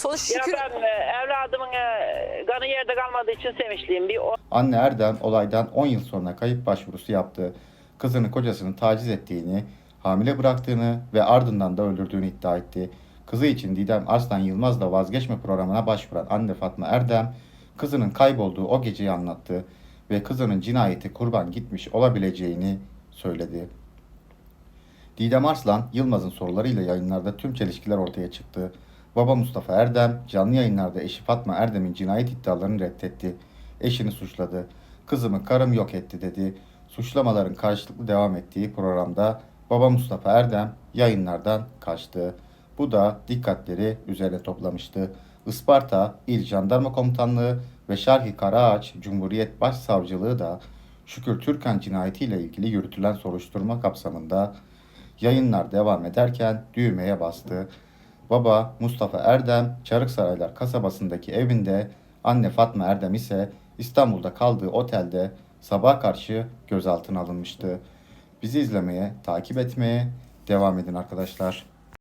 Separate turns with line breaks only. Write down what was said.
Sonuç
Ya
şükür
ben e, evladımın e, kanı yerde kalmadığı için sevinçliyim. Bir o-
Anne Erdem olaydan 10 yıl sonra kayıp başvurusu yaptı. Kızını kocasının taciz ettiğini, hamile bıraktığını ve ardından da öldürdüğünü iddia etti. Kızı için Didem Arslan Yılmaz'la vazgeçme programına başvuran anne Fatma Erdem, kızının kaybolduğu o geceyi anlattı ve kızının cinayeti kurban gitmiş olabileceğini söyledi. Didem Arslan, Yılmaz'ın sorularıyla yayınlarda tüm çelişkiler ortaya çıktı. Baba Mustafa Erdem, canlı yayınlarda eşi Fatma Erdem'in cinayet iddialarını reddetti. Eşini suçladı. Kızımı karım yok etti dedi. Suçlamaların karşılıklı devam ettiği programda Baba Mustafa Erdem yayınlardan kaçtı. Bu da dikkatleri üzerine toplamıştı. Isparta İl Jandarma Komutanlığı ve Şarhi Karaağaç Cumhuriyet Başsavcılığı da Şükür Türkan cinayetiyle ilgili yürütülen soruşturma kapsamında yayınlar devam ederken düğmeye bastı. Baba Mustafa Erdem Çarıksaraylar kasabasındaki evinde, anne Fatma Erdem ise İstanbul'da kaldığı otelde sabah karşı gözaltına alınmıştı. Bizi izlemeye, takip etmeye devam edin arkadaşlar.